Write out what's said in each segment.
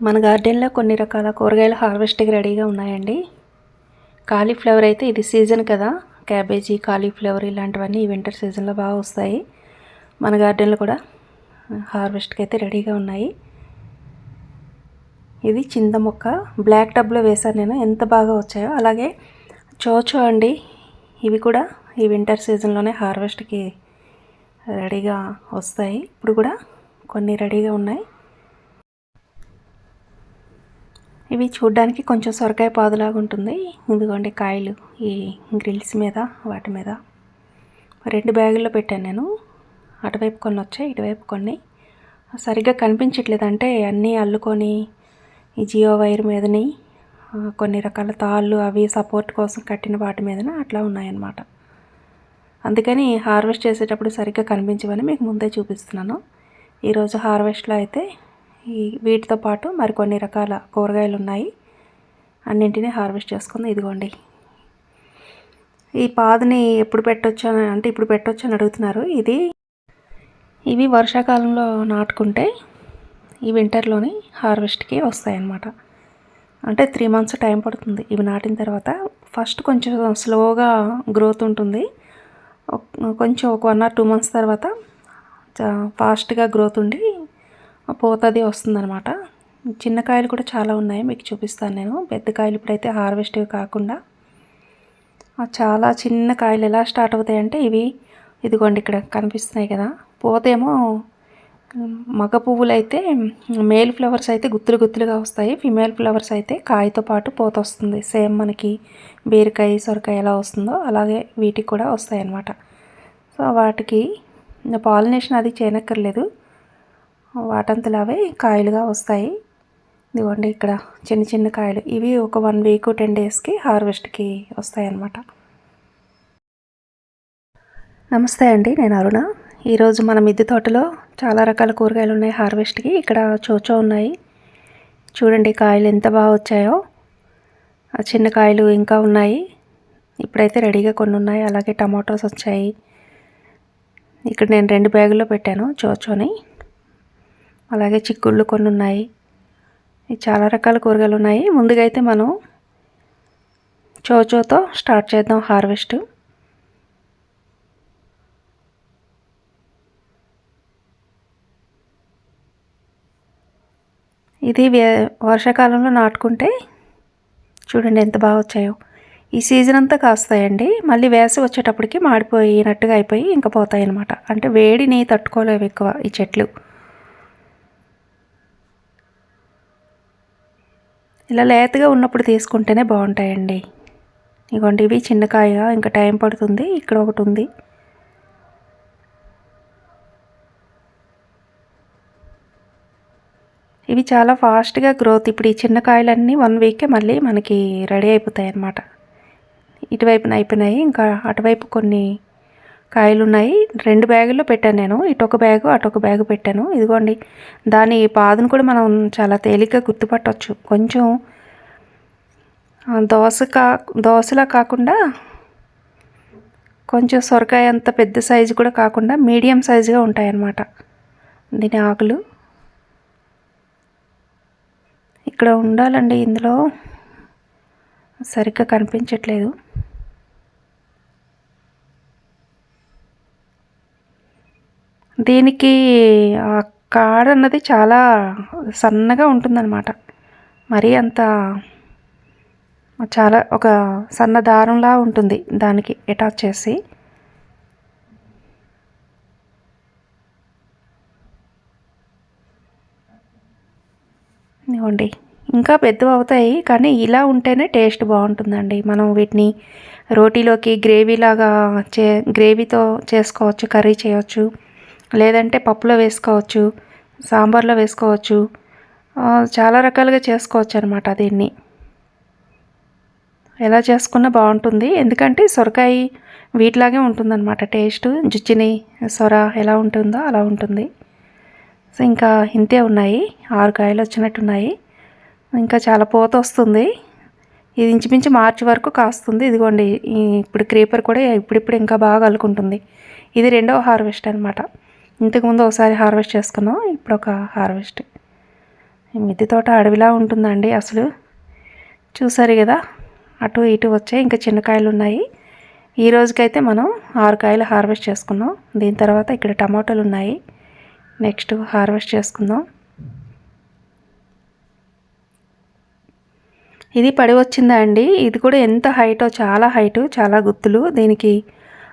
మన గార్డెన్లో కొన్ని రకాల కూరగాయలు హార్వెస్ట్కి రెడీగా ఉన్నాయండి. కాలీఫ్లవర్ అయితే ఇది సీజన్ కదా. క్యాబేజీ కాలీఫ్లవర్ ఇలాంటివన్నీ ఈ వింటర్ సీజన్లో బాగా వస్తాయి. మన గార్డెన్లో కూడా హార్వెస్ట్కి అయితే రెడీగా ఉన్నాయి. ఇది చింత మొక్క. బ్లాక్ టబ్లో వేశాను నేను. ఎంత బాగా వచ్చాయో. అలాగే చోచో అండి. ఇవి కూడా ఈ వింటర్ సీజన్లోనే హార్వెస్ట్కి రెడీగా వస్తాయి. ఇప్పుడు కూడా కొన్ని రెడీగా ఉన్నాయి. ఇవి చూడ్డానికి కొంచెం సొరకాయ పాదులాగా ఉంటుంది. ఇదిగోండి కాయలు ఈ గ్రిల్స్ మీద వాటి మీద. రెండు బ్యాగుల్లో పెట్టాను నేను. అటువైపు కొన్ని వచ్చాయి ఇటువైపు కొన్ని. సరిగ్గా కనిపించట్లేదు. అంటే అన్నీ అల్లుకొని ఈ జియో వైర్ మీదని కొన్ని రకాల తాళ్ళు అవి సపోర్ట్ కోసం కట్టిన వాటి మీదన అట్లా ఉన్నాయన్నమాట. అందుకని హార్వెస్ట్ చేసేటప్పుడు సరిగ్గా కనిపించవని మీకు ముందే చూపిస్తున్నాను. ఈరోజు హార్వెస్ట్లో అయితే ఈ వీటితో పాటు మరికొన్ని రకాల కూరగాయలు ఉన్నాయి అన్నింటినీ హార్వెస్ట్ చేసుకుంది. ఇదిగోండి. ఈ పాదుని ఎప్పుడు పెట్టొచ్చు అని అంటే ఇప్పుడు పెట్టొచ్చు అని అడుగుతున్నారు. ఇది ఇవి వర్షాకాలంలో నాటుకుంటే ఈ వింటర్లోని హార్వెస్ట్కి వస్తాయన్నమాట. అంటే త్రీ మంత్స్ టైం పడుతుంది. ఇవి నాటిన తర్వాత ఫస్ట్ కొంచెం స్లోగా గ్రోత్ ఉంటుంది. కొంచెం ఒక వన్ ఆర్ టూ మంత్స్ తర్వాత ఫాస్ట్గా గ్రోత్ ఉండి పోతుంది వస్తుందనమాట చిన్న కాయలు కూడా చాలా ఉన్నాయి మీకు చూపిస్తాను నేను. పెద్ద కాయలు ఇప్పుడైతే హార్వెస్ట్ కాకుండా. చాలా చిన్న కాయలు ఎలా స్టార్ట్ అవుతాయంటే ఇవి ఇదిగోండి ఇక్కడ కనిపిస్తున్నాయి కదా. పోతేమో మగ పువ్వులు అయితే మేల్ ఫ్లవర్స్ అయితే గుత్తులు గుత్తులుగా వస్తాయి. ఫిమేల్ ఫ్లవర్స్ అయితే కాయతో పాటు పోత వస్తుంది. సేమ్ మనకి బీరకాయ సొరకాయ ఎలా వస్తుందో అలాగే వీటికి కూడా వస్తాయి అన్నమాట సో వాటికి పాలినేషన్ అది చేయనక్కర్లేదు. వాటంతులు అవే కాయలుగా వస్తాయి. ఇదిగోండి ఇక్కడ చిన్న చిన్న కాయలు. ఇవి ఒక వన్ వీక్ టెన్ డేస్కి హార్వెస్ట్కి వస్తాయి అన్నమాట నమస్తే అండి నేను అరుణ. ఈరోజు మన మిద్దె తోటలో చాలా రకాల కూరగాయలు ఉన్నాయి హార్వెస్ట్కి. ఇక్కడ చోచో ఉన్నాయి. చూడండి కాయలు ఎంత బాగా వచ్చాయో. ఆ చిన్న కాయలు ఇంకా ఉన్నాయి. ఇప్పుడైతే రెడీగా కొన్ని ఉన్నాయి. అలాగే టమాటోస్ వచ్చాయి. ఇక్కడ నేను రెండు బ్యాగుల్లో పెట్టాను చోచోని. అలాగే చిక్కుళ్ళు కొన్ని ఉన్నాయి. చాలా రకాల కూరగాయలు ఉన్నాయి. ముందుగా అయితే మనం చోచోతో స్టార్ట్ చేద్దాం హార్వెస్ట్. ఇది వే వర్షాకాలంలో నాటుకుంటే చూడండి ఎంత బాగా వచ్చాయో. ఈ సీజన్ అంతా కాస్తాయండి. మళ్ళీ వేసవి వచ్చేటప్పటికి మాడిపోయినట్టుగా అయిపోయి ఇంకా పోతాయి అన్నమాట అంటే వేడిని తట్టుకోలేవు ఎక్కువ ఈ చెట్లు. ఇలా లేతగా ఉన్నప్పుడు తీసుకుంటేనే బాగుంటాయండి. ఇగోండి ఇవి చిన్న కాయ ఇంకా టైం పడుతుంది. ఇక్కడ ఒకటి ఉంది. ఇవి చాలా ఫాస్ట్గా గ్రోత్. ఇప్పుడు ఈ చిన్న కాయలన్నీ వన్ వీకే మళ్ళీ మనకి రెడీ అయిపోతాయి అన్నమాట ఇటువైపున అయిపోయినాయి ఇంకా అటువైపు కొన్ని కాయలు ఉన్నాయి రెండు బ్యాగుల్లో పెట్టాను నేను. ఇటు ఒక బ్యాగు అటు ఒక బ్యాగు పెట్టాను. ఇదిగోండి. దాని పాదును కూడా మనం చాలా తేలిగ్గా గుర్తుపట్టవచ్చు కొంచెం దోశ దోస కా దోసలా కాకుండా కొంచెం సొరకాయ అంత పెద్ద సైజు కూడా కాకుండా మీడియం సైజుగా ఉంటాయన్నమాట. దీని ఆకులు. ఇక్కడ ఉండాలండి ఇందులో. సరిగ్గా కనిపించట్లేదు. దీనికి ఆ కాడ అన్నది చాలా సన్నగా ఉంటుందన్నమాట. మరీ అంత చాలా ఒక సన్న దారంలా ఉంటుంది దానికి అటాచ్ చేసి. ఇవ్వండి ఇంకా పెద్దవి అవుతాయి కానీ ఇలా ఉంటేనే టేస్ట్ బాగుంటుందండి. మనం వీటిని రోటీలోకి గ్రేవీలాగా చే గ్రేవీతో చేసుకోవచ్చు కర్రీ చేయవచ్చు లేదంటే పప్పులో వేసుకోవచ్చు సాంబార్లో వేసుకోవచ్చు చాలా రకాలుగా చేసుకోవచ్చు అనమాట దీన్ని. ఎలా చేసుకున్నా బాగుంటుంది. ఎందుకంటే సొరకాయ వీటిలాగే ఉంటుందన్నమాట. టేస్ట్ జుచ్చిని సొర ఎలా ఉంటుందో అలా ఉంటుంది. సో ఇంకా ఇంతే ఉన్నాయి. ఆరు కాయలు వచ్చినట్టున్నాయి. ఇంకా చాలా పోత వస్తుంది. ఇది ఇంచుమించు మార్చి వరకు కాస్తుంది. ఇదిగోండి ఇప్పుడు క్రీపర్ కూడా ఇప్పుడిప్పుడు ఇంకా బాగా అల్లుకుంటుంది ఇది రెండవ హార్వెస్ట్ అనమాట ఇంతకుముందు ఒకసారి హార్వెస్ట్ చేసుకున్నాం ఇప్పుడు ఒక హార్వెస్ట్. మిద్దె తోట అడవిలా ఉంటుందండి అసలు. చూసారు కదా అటు ఇటు వచ్చాయి ఇంకా చిన్న కాయలు ఉన్నాయి. ఈ రోజుకైతే మనం ఆరు కాయలు హార్వెస్ట్ చేసుకున్నాం దీని తర్వాత ఇక్కడ టమాటోలు ఉన్నాయి. నెక్స్ట్ హార్వెస్ట్ చేసుకుందాం. ఇది పడి వచ్చిందా అండి? ఇది కూడా ఎంత హైటో చాలా హైటు చాలా గుత్తులు. దీనికి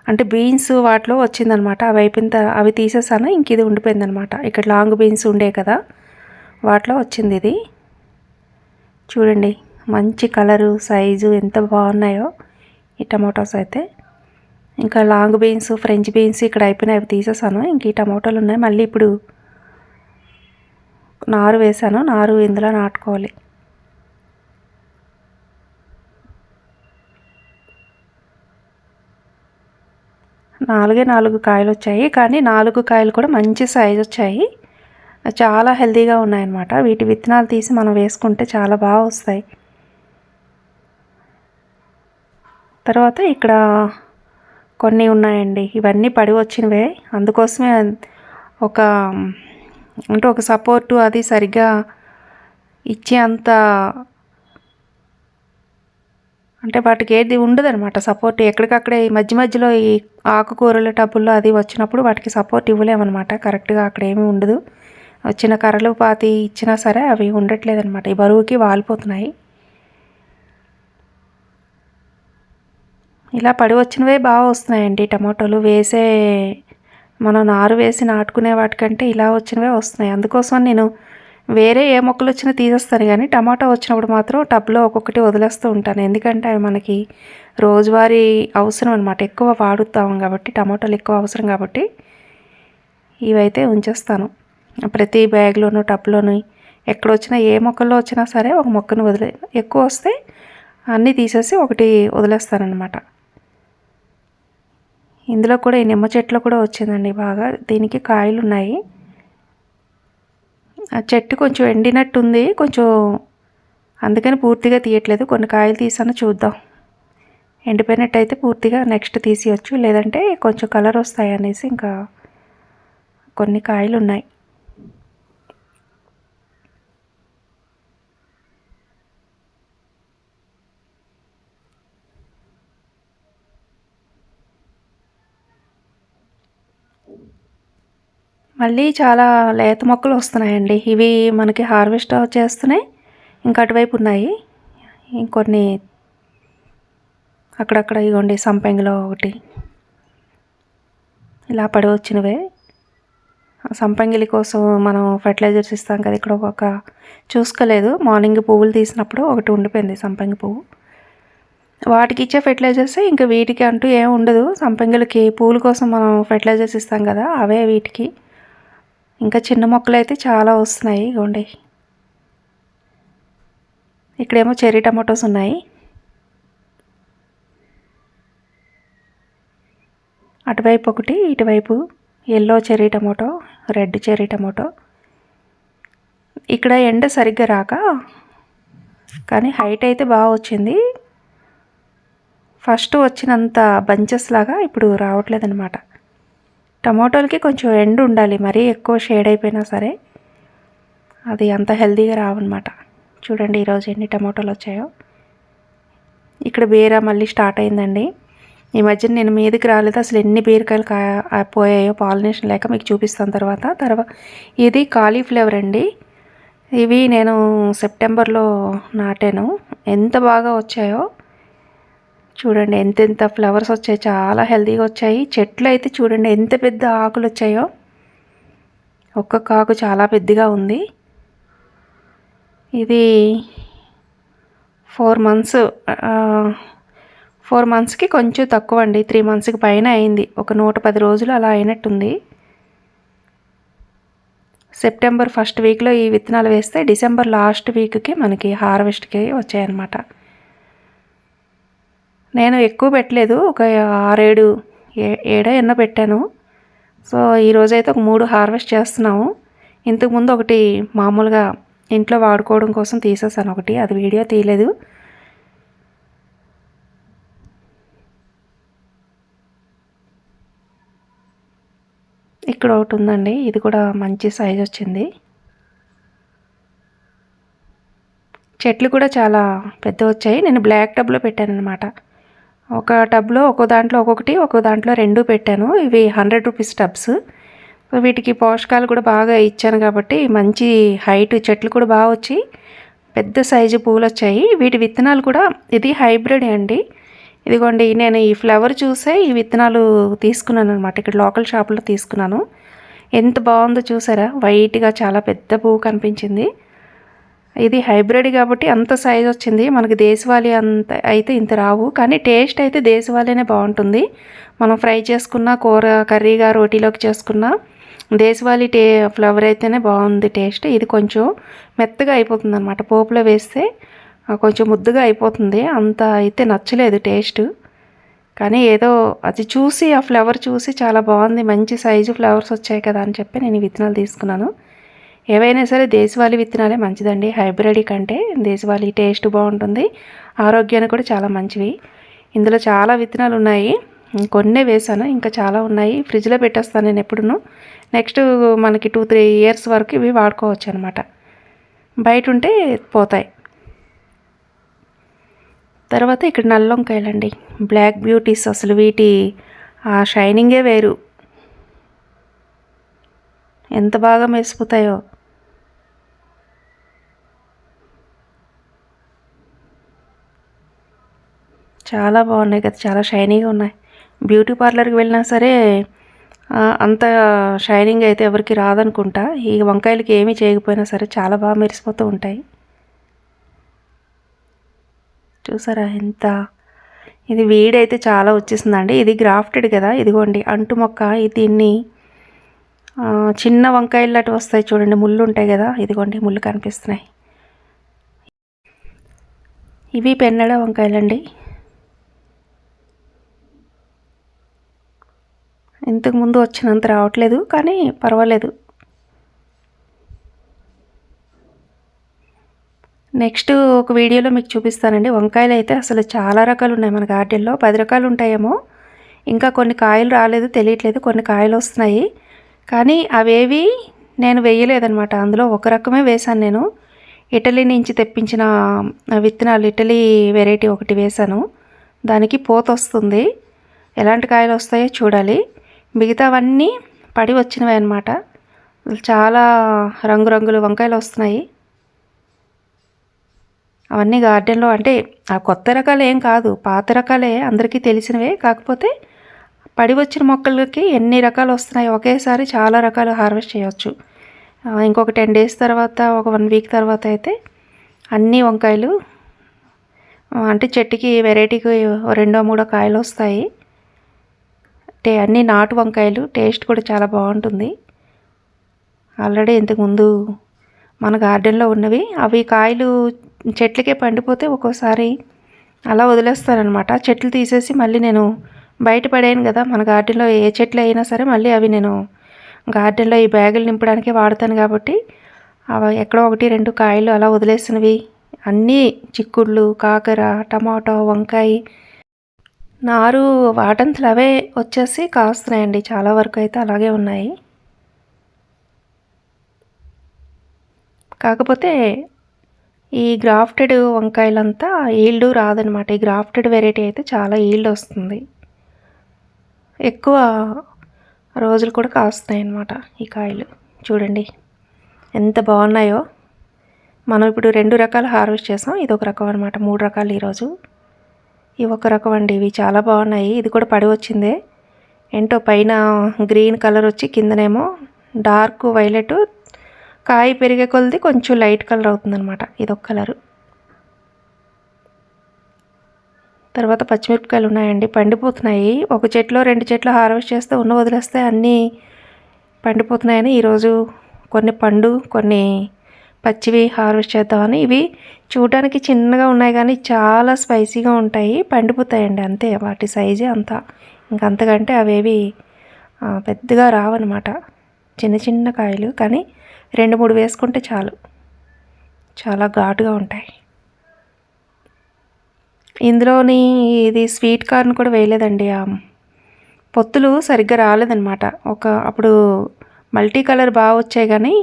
అంటే బీన్స్ వాటిలో వచ్చిందనమాట. అవి అయిపోయిన తర్వాత అవి తీసేసాను ఇంక ఇది ఉండిపోయిందనమాట. ఇక్కడ లాంగ్ బీన్స్ ఉండే కదా వాటిలో వచ్చింది ఇది. చూడండి మంచి కలరు సైజు ఎంత బాగున్నాయో ఈ టమాటోస్ అయితే. ఇంకా లాంగ్ బీన్స్ ఫ్రెంచ్ బీన్స్ ఇక్కడ అయిపోయినాయి అవి తీసేసాను. ఇంక ఈ టమాటోలు ఉన్నాయి. మళ్ళీ ఇప్పుడు నారు వేసాను. నారు ఇందులో నాటుకోవాలి. నాలుగే నాలుగు కాయలు వచ్చాయి కానీ నాలుగు కాయలు కూడా మంచి సైజు వచ్చాయి చాలా హెల్తీగా ఉన్నాయన్నమాట. వీటి విత్తనాలు తీసి మనం వేసుకుంటే చాలా బాగా వస్తాయి. తర్వాత ఇక్కడ కొన్ని ఉన్నాయండి. ఇవన్నీ పడి వచ్చినవే. అందుకోసమే ఒక అంటే ఒక సపోర్టు అది సరిగ్గా ఇచ్చే అంత అంటే వాటికి ఏది ఉండదు అనమాట సపోర్ట్ ఎక్కడికక్కడే ఈ మధ్య మధ్యలో ఈ ఆకుకూరల టబ్బుల్లో అది వచ్చినప్పుడు వాటికి సపోర్ట్ ఇవ్వలేమన్నమాట. కరెక్ట్గా అక్కడ ఏమీ ఉండదు. వచ్చిన కర్రలు పాతి ఇచ్చినా సరే అవి ఉండట్లేదు అనమాట ఈ బరువుకి వాలిపోతున్నాయి. ఇలా పడి వచ్చినవే బాగా వస్తున్నాయండి టమాటోలు. వేసే మనం నారు వేసి నాటుకునే వాటికంటే ఇలా వచ్చినవే వస్తున్నాయి. అందుకోసం నేను వేరే ఏ మొక్కలు వచ్చినా తీసేస్తాను కానీ టమాటా వచ్చినప్పుడు మాత్రం టబ్లో ఒక్కొక్కటి వదిలేస్తూ ఉంటాను. ఎందుకంటే అవి మనకి రోజువారీ అవసరం అనమాట ఎక్కువ వాడుతాం కాబట్టి టమాటాలు ఎక్కువ అవసరం కాబట్టి ఇవైతే ఉంచేస్తాను. ప్రతి బ్యాగ్లోను టబ్లోను ఎక్కడ వచ్చినా ఏ మొక్కల్లో వచ్చినా సరే ఒక మొక్కను వదిలే ఎక్కువ వస్తే అన్నీ తీసేసి ఒకటి వదిలేస్తానమాట ఇందులో కూడా ఈ నిమ్మ చెట్లు కూడా వచ్చిందండి బాగా. దీనికి కాయలు ఉన్నాయి ఆ చెట్టు కొంచెం ఎండినట్టుంది. కొంచెం అందుకని పూర్తిగా తీయట్లేదు. కొన్ని కాయలు తీసాను చూద్దాం. ఎండిపోయినట్టు అయితే పూర్తిగా నెక్స్ట్ తీసేయచ్చు. లేదంటే కొంచెం కలర్ వస్తాయి అనేసి ఇంకా కొన్ని కాయలు ఉన్నాయి మళ్ళీ చాలా లేత మొక్కలు వస్తున్నాయండి. ఇవి మనకి హార్వెస్ట్ చేస్తున్నాయి. ఇంకా అటువైపు ఉన్నాయి. ఇంకొన్ని అక్కడక్కడ ఇగోండి సంపెంగలో ఒకటి. ఇలా పడి వచ్చినవే. సంపంగిలి కోసం మనం ఫర్టిలైజర్స్ ఇస్తాం కదా ఇక్కడ ఒక చూసుకోలేదు. మార్నింగ్ పువ్వులు తీసినప్పుడు ఒకటి ఉండిపోయింది సంపంగి పువ్వు. వాటికి ఇచ్చే ఫెర్టిలైజర్స్ ఇంకా వీటికి అంటూ ఏం ఉండదు. సంపంగిలకి పువ్వుల కోసం మనం ఫెర్టిలైజర్స్ ఇస్తాం కదా అవే వీటికి. ఇంకా చిన్న మొక్కలు అయితే చాలా వస్తున్నాయి ఇగోండి. ఇక్కడేమో చెర్రీ టమాటోస్ ఉన్నాయి. అటువైపు ఒకటి ఇటువైపు yellow cherry tomato red cherry tomato. ఇక్కడ ఎండ సరిగ్గా రాక కానీ హైట్ అయితే బాగా వచ్చింది. ఫస్ట్ వచ్చినంత బంచెస్ లాగా ఇప్పుడు రావట్లేదు అనమాట టమాటోలకి కొంచెం ఎండు ఉండాలి మరీ ఎక్కువ షేడ్ అయిపోయినా సరే. అది అంత హెల్తీగా రావన్నమాట. చూడండి ఈరోజు ఎన్ని టమాటోలు వచ్చాయో. ఇక్కడ బీర మళ్ళీ స్టార్ట్ అయిందండి. ఈ మధ్యన నేను మీదకి రాలేదు అసలు ఎన్ని బీరకాయలు కా పోయాయో పాలినేషన్ లేక మీకు చూపిస్తాను తర్వాత. తర్వాత ఇది కాలీఫ్లవర్ అండి. ఇవి నేను సెప్టెంబర్లో నాటాను. ఎంత బాగా వచ్చాయో చూడండి ఎంతెంత ఫ్లవర్స్ వచ్చాయి చాలా హెల్తీగా వచ్చాయి. చెట్లు అయితే చూడండి ఎంత పెద్ద ఆకులు వచ్చాయో. ఒక్కొక్క ఆకు చాలా పెద్దగా ఉంది. ఇది ఫోర్ మంత్స్ ఫోర్ మంత్స్కి కొంచెం తక్కువ అండి త్రీ మంత్స్కి పైన అయింది. ఒక నూట పది రోజులు అలా అయినట్టుంది. సెప్టెంబర్ ఫస్ట్ వీక్లో ఈ విత్తనాలు వేస్తే డిసెంబర్ లాస్ట్ వీక్కి మనకి హార్వెస్ట్కి వచ్చాయన్నమాట. నేను ఎక్కువ పెట్టలేదు. ఒక ఆరేడు ఏడో ఎన్నో పెట్టాను. సో ఈరోజైతే ఒక మూడు హార్వెస్ట్ చేస్తున్నాము. ఇంతకుముందు ఒకటి మామూలుగా ఇంట్లో వాడుకోవడం కోసం తీసేసాను ఒకటి. అది వీడియో తీయలేదు. ఇక్కడ ఒకటి ఉందండి. ఇది కూడా మంచి సైజ్ వచ్చింది. చెట్లు కూడా చాలా పెద్ద వచ్చాయి. నేను బ్లాక్ టబ్లో పెట్టాను అనమాట ఒక టబ్లో ఒక్కో దాంట్లో ఒక్కొక్కటి ఒక్కో దాంట్లో రెండు పెట్టాను. ఇవి హండ్రెడ్ రూపీస్ టబ్స్. వీటికి పోషకాలు కూడా బాగా ఇచ్చాను కాబట్టి మంచి హైట్ చెట్లు కూడా బాగా వచ్చి పెద్ద సైజు పూలు వచ్చాయి. వీటి విత్తనాలు కూడా ఇది హైబ్రిడ్ అండి. ఇదిగోండి నేను ఈ ఫ్లవర్ చూసే ఈ విత్తనాలు తీసుకున్నాను అనమాట ఇక్కడ లోకల్ షాప్లో తీసుకున్నాను. ఎంత బాగుందో చూసారా? వైట్గా చాలా పెద్ద పువ్వు కనిపించింది. ఇది హైబ్రిడ్ కాబట్టి అంత సైజ్ వచ్చింది. మనకి దేశవాళీ అంత అయితే ఇంత రావు. కానీ టేస్ట్ అయితే దేశవాళీనే బాగుంటుంది. మనం ఫ్రై చేసుకున్న కూర కర్రీగా రోటీలోకి చేసుకున్న దేశవాళీ టే ఫ్లవర్ అయితేనే బాగుంది టేస్ట్ ఇది కొంచెం మెత్తగా అయిపోతుంది అనమాట పోపులో వేస్తే కొంచెం ముద్దుగా అయిపోతుంది. అంత అయితే నచ్చలేదు టేస్ట్ కానీ ఏదో అది చూసి ఆ ఫ్లవర్ చూసి చాలా బాగుంది. మంచి సైజు ఫ్లవర్స్ వచ్చాయి కదా అని చెప్పి నేను విత్తనాలు తీసుకున్నాను. ఏవైనా సరే దేశవాళీ విత్తనాలే మంచిదండి. హైబ్రిడ్ కంటే దేశవాళీ టేస్ట్ బాగుంటుంది. ఆరోగ్యానికి కూడా చాలా మంచివి. ఇందులో చాలా విత్తనాలు ఉన్నాయి. కొన్నే వేసాను ఇంకా చాలా ఉన్నాయి. ఫ్రిడ్జ్లో పెట్టేస్తాను నేను ఎప్పుడును. నెక్స్ట్ మనకి టూ త్రీ ఇయర్స్ వరకు ఇవి వాడుకోవచ్చు అనమాట బయట ఉంటే పోతాయి. తర్వాత ఇక్కడ నల్లొంకాయలండి బ్లాక్ బ్యూటీస్ అసలు వీటి ఆ షైనింగే వేరు. ఎంత బాగా మెరిసిపోతాయో. చాలా బాగున్నాయి కదా చాలా షైనీగా ఉన్నాయి. బ్యూటీ పార్లర్కి వెళ్ళినా సరే అంత షైనింగ్ అయితే ఎవరికి రాదనుకుంటా. ఈ వంకాయలకి ఏమీ చేయకపోయినా సరే చాలా బాగా మెరిసిపోతూ ఉంటాయి. చూసారా ఎంత? ఇది వీడైతే చాలా వచ్చేసిందండి. ఇది గ్రాఫ్టెడ్ కదా ఇదిగోండి. అంటు మొక్క దీన్ని చిన్న వంకాయలు అటు వస్తాయి చూడండి. ముళ్ళు ఉంటాయి కదా ఇదిగోండి ముళ్ళు కనిపిస్తున్నాయి. ఇవి పెన్నడ వంకాయలండి. ఇంతకు ముందు వచ్చినంత రావట్లేదు కానీ పర్వాలేదు. నెక్స్ట్ ఒక వీడియోలో మీకు చూపిస్తానండి. వంకాయలు అయితే అసలు చాలా రకాలు ఉన్నాయి మన గార్డెన్లో. పది రకాలు ఉంటాయేమో ఇంకా కొన్ని కాయలు రాలేదు తెలియట్లేదు. కొన్ని కాయలు వస్తున్నాయి. కానీ అవేవి నేను వేయలేదనమాట అందులో ఒక రకమే వేశాను నేను. ఇటలీ నుంచి తెప్పించిన విత్తనాలు ఇటలీ వెరైటీ ఒకటి వేశాను. దానికి పోత వస్తుంది. ఎలాంటి కాయలు వస్తాయో చూడాలి. మిగతావన్నీ పడి వచ్చినవి అనమాట చాలా రంగురంగుల వంకాయలు వస్తున్నాయి. అవన్నీ గార్డెన్లో అంటే ఆ కొత్త రకాలు ఏం కాదు పాత రకాలే అందరికీ తెలిసినవే. కాకపోతే పడి వచ్చిన మొక్కలకి ఎన్ని రకాలు వస్తున్నాయి ఒకేసారి చాలా రకాలు హార్వెస్ట్ చేయవచ్చు ఇంకొక టెన్ డేస్ తర్వాత ఒక వన్ వీక్ తర్వాత అయితే అన్ని వంకాయలు అంటే చెట్టుకి వెరైటీకి రెండో మూడో కాయలు వస్తాయి. టే అన్ని నాటు వంకాయలు టేస్ట్ కూడా చాలా బాగుంటుంది. ఆల్రెడీ ఇంతకుముందు మన గార్డెన్లో ఉన్నవి అవి కాయలు చెట్లకే పండిపోతే ఒక్కోసారి అలా వదిలేస్తానమాట చెట్లు తీసేసి మళ్ళీ నేను బయట పడాను కదా మన గార్డెన్లో ఏ చెట్లు అయినా సరే మళ్ళీ అవి నేను గార్డెన్లో ఈ బ్యాగులు నింపడానికే వాడతాను కాబట్టి అవి ఎక్కడో ఒకటి రెండు కాయలు అలా వదిలేసినవి. అన్నీ చిక్కుళ్ళు కాకర టమాటో వంకాయ నారు వాటంతలు అవే వచ్చేసి కాస్తున్నాయండి. చాలా వరకు అయితే అలాగే ఉన్నాయి. కాకపోతే ఈ గ్రాఫ్టెడ్ వంకాయలంతా ఈల్డ్ రాదనమాట. ఈ గ్రాఫ్టెడ్ వెరైటీ అయితే చాలా ఈల్డ్ వస్తుంది. ఎక్కువ రోజులు కూడా కాస్తున్నాయి అన్నమాట ఈ కాయలు. చూడండి ఎంత బాగున్నాయో. మనం ఇప్పుడు రెండు రకాలు హార్వెస్ట్ చేసాం. ఇది ఒక రకం అనమాట మూడు రకాలు ఈరోజు. ఇవి ఒక రకం అండి. ఇవి చాలా బాగున్నాయి. ఇది కూడా పడి వచ్చిందే. ఏంటో పైన గ్రీన్ కలర్ వచ్చి కిందనేమో డార్క్ వైలెట్ కాయ పెరిగే కొలది కొంచెం లైట్ కలర్ అవుతుందన్నమాట. ఇదొక కలరు. తర్వాత పచ్చిమిరపకాయలు ఉన్నాయండి. పండిపోతున్నాయి. ఒక చెట్లో రెండు చెట్లు హార్వెస్ట్ చేస్తే ఉన్న వదిలేస్తే అన్నీ పండిపోతున్నాయని ఈరోజు కొన్ని పండు కొన్ని పచ్చివి హార్వెస్ట్ చేద్దామని. ఇవి చూడడానికి చిన్నగా ఉన్నాయి కానీ చాలా స్పైసీగా ఉంటాయి. పండిపోతాయండి అంతే వాటి సైజే అంతా. ఇంకంతకంటే అవేవి పెద్దగా రావన్నమాట. చిన్న చిన్న కాయలు కానీ రెండు మూడు వేసుకుంటే చాలు. చాలా ఘాటుగా ఉంటాయి. ఇందులోని ఇది స్వీట్ కార్న్ కూడా వేయలేదండి. పొత్తులు సరిగ్గా రాలేదన్నమాట. ఒక అప్పుడు మల్టీ కలర్ బాగా వచ్చాయి కానీ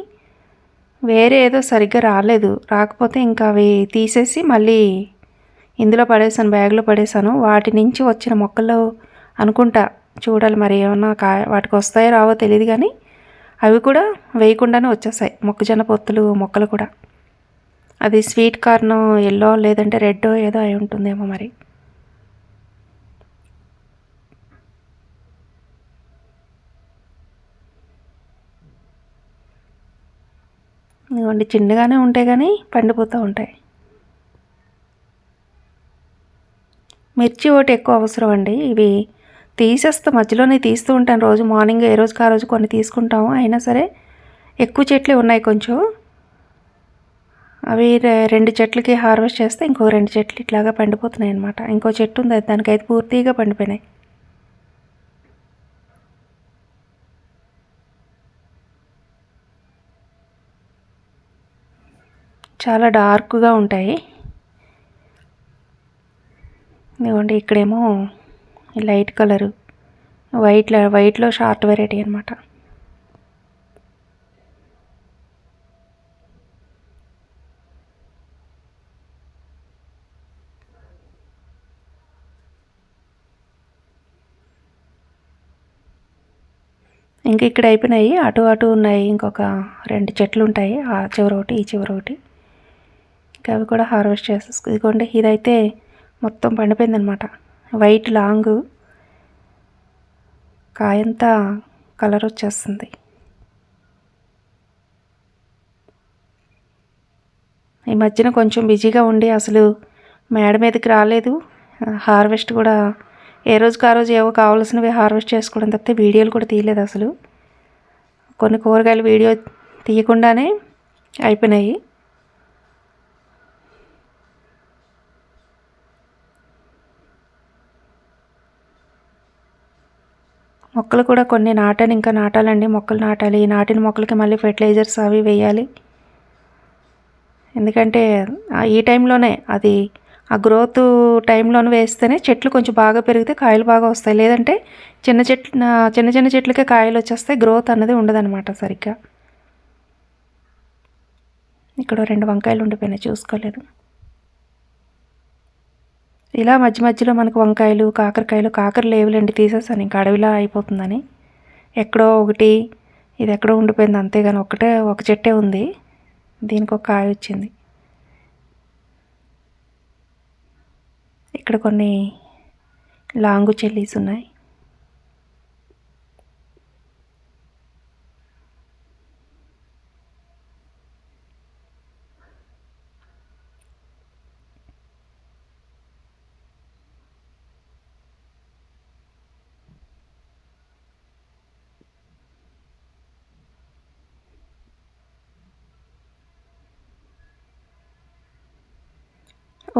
వేరే ఏదో సరిగ్గా రాలేదు. రాకపోతే ఇంకా అవి తీసేసి మళ్ళీ ఇందులో పడేసాను బ్యాగ్లో పడేసాను వాటి నుంచి వచ్చిన మొక్కలు అనుకుంటా. చూడాలి మరి ఏమన్నా కా వాటికి వస్తాయో రావో తెలియదు కానీ అవి కూడా వేయకుండానే వచ్చేసాయి. మొక్కజొన్న పొత్తులు మొక్కలు కూడా. అది స్వీట్ కార్న్ ఎల్లో లేదంటే రెడ్ ఏదో అయి ఉంటుందేమో మరి. ఇదిగోండి చిన్నగానే ఉంటాయి కానీ పండిపోతూ ఉంటాయి. మిర్చి ఒకటి ఎక్కువ అవసరం అండి. ఇవి తీసేస్తా మధ్యలోనే తీస్తూ ఉంటాను రోజు మార్నింగ్ ఏ రోజుకి ఆ రోజు కొన్ని తీసుకుంటాము. అయినా సరే ఎక్కువ చెట్లు ఉన్నాయి కొంచెం. అవి రెండు చెట్లకి హార్వెస్ట్ చేస్తే ఇంకో రెండు చెట్లు ఇట్లాగా పండిపోతున్నాయి అనమాట ఇంకో చెట్టు ఉంది దానికైతే పూర్తిగా పండిపోయినాయి. చాలా డార్క్గా ఉంటాయి. ఇదిగోండి ఇక్కడేమో లైట్ కలరు. వైట్ వైట్లో షార్ట్ వెరైటీ అనమాట ఇంక ఇక్కడ అయిపోయినాయి. అటు అటు ఉన్నాయి. ఇంకొక రెండు చెట్లు ఉంటాయి ఆ చివరి ఒకటి ఈ చివరి ఒకటి ఇంకా అవి కూడా హార్వెస్ట్ చేసేసుకో ఇదిగోండి ఇదైతే మొత్తం పండిపోయిందనమాట. వైట్ లాంగ్ కాయంతా కలర్ వచ్చేస్తుంది. ఈ మధ్యన కొంచెం బిజీగా ఉండి అసలు మేడ మీదకి రాలేదు. హార్వెస్ట్ కూడా ఏ రోజుకి ఆ రోజు ఏవో కావాల్సినవి హార్వెస్ట్ చేసుకోవడం తప్పితే వీడియోలు కూడా తీయలేదు అసలు. కొన్ని కూరగాయలు వీడియో తీయకుండానే అయిపోయినాయి. మొక్కలు కూడా కొన్ని నాటాను ఇంకా నాటాలండి. మొక్కలు నాటాలి. ఈ నాటిన మొక్కలకి మళ్ళీ ఫెర్టిలైజర్స్ అవి వేయాలి. ఎందుకంటే ఈ టైంలోనే అది ఆ గ్రోత్ టైంలోనే వేస్తేనే చెట్లు కొంచెం బాగా పెరిగితే కాయలు బాగా వస్తాయి. లేదంటే చిన్న చెట్లు చిన్న చిన్న చెట్లకే కాయలు వచ్చేస్తాయి గ్రోత్ అన్నది ఉండదన్నమాట సరిగ్గా. ఇక్కడ రెండు వంకాయలు ఉండిపోయినాయి చూసుకోలేదు. ఇలా మధ్య మధ్యలో మనకు వంకాయలు కాకరకాయలు కాకర లేవులండి తీసేసాను ఇంకా అడవిలా అయిపోతుందని. ఎక్కడో ఒకటి ఇది ఎక్కడో ఉండిపోయింది అంతేగాని ఒకటే ఒక చెట్టే ఉంది. దీనికి ఒక కాయ వచ్చింది. ఇక్కడ కొన్ని లాంగు చెల్లీస్ ఉన్నాయి.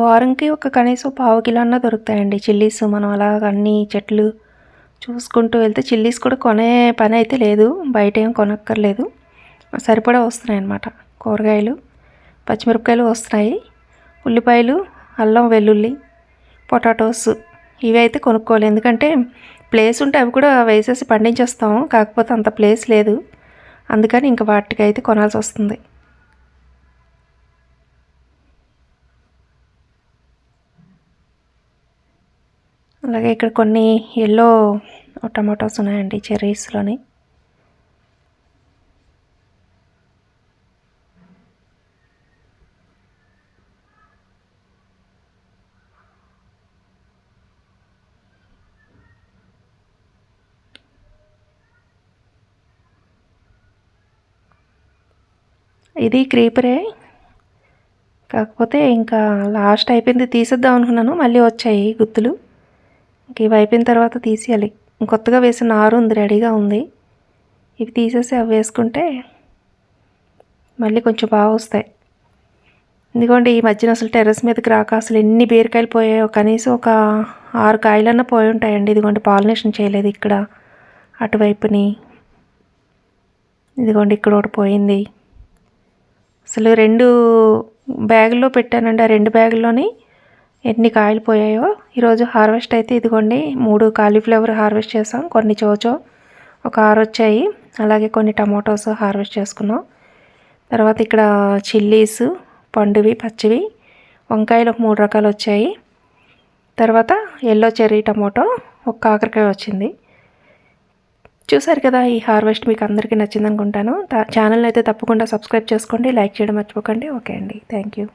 వారంకి ఒక కనీసం పావు కిలో అన్న దొరుకుతాయండి. చిల్లీస్ మనం అలా అన్ని చెట్లు చూసుకుంటూ వెళ్తే చిల్లీస్ కూడా కొనే పని అయితే లేదు. బయట ఏం కొనక్కర్లేదు. సరిపడా వస్తున్నాయి అన్నమాట కూరగాయలు పచ్చిమిరపకాయలు వస్తున్నాయి. ఉల్లిపాయలు అల్లం వెల్లుల్లి పొటాటోస్ ఇవి అయితే కొనుక్కోవాలి. ఎందుకంటే ప్లేస్ ఉంటే అవి కూడా వేసేసి పండించేస్తాము. కాకపోతే అంత ప్లేస్ లేదు. అందుకని ఇంకా వాటికి అయితే కొనాల్సి వస్తుంది. అలాగే ఇక్కడ కొన్ని ఎల్లో టమాటోస్ ఉన్నాయండి చెర్రీస్లోని. ఇది క్రీపరే కాకపోతే ఇంకా లాస్ట్ అయిపోయింది తీసేద్దాం అనుకున్నాను మళ్ళీ వచ్చాయి గుత్తులు. ఇవి అయిపోయిన తర్వాత తీసేయాలి. కొత్తగా వేసిన నారు ఉంది రెడీగా ఉంది. ఇవి తీసేసి అవి వేసుకుంటే మళ్ళీ కొంచెం బాగా వస్తాయి. ఎందుకంటే ఈ మధ్యన అసలు టెర్రస్ మీదకి రాక అసలు ఎన్ని బీరకాయలు పోయాయో కనీసం ఒక ఆరు కాయలన్నా పోయి ఉంటాయండి. ఇదిగోండి పాలినేషన్ చేయలేదు ఇక్కడ అటువైపుని. ఇదిగోండి ఇక్కడ ఒకటి పోయింది. అసలు రెండు బ్యాగుల్లో పెట్టానండి. ఆ రెండు బ్యాగుల్లోని ఎన్ని కాయలు పోయాయో ఈరోజు హార్వెస్ట్ అయితే ఇదిగోండి మూడు కాలీఫ్లవర్ హార్వెస్ట్ చేసాం. కొన్ని చోచో ఒక ఆరు వచ్చాయి. అలాగే కొన్ని టమాటోస్ హార్వెస్ట్ చేసుకున్నాం. తర్వాత ఇక్కడ చిల్లీస్ పండువి పచ్చివి వంకాయలు ఒక మూడు రకాలు వచ్చాయి. తర్వాత ఎల్లో చెర్రీ టమోటో ఒక కాకరకాయ వచ్చింది. చూసారు కదా ఈ హార్వెస్ట్ మీకు అందరికీ నచ్చింది అనుకుంటాను ఛానల్ అయితే తప్పకుండా సబ్స్క్రైబ్ చేసుకోండి లైక్ చేయడం మర్చిపోకండి. ఓకే అండి థ్యాంక్ యూ.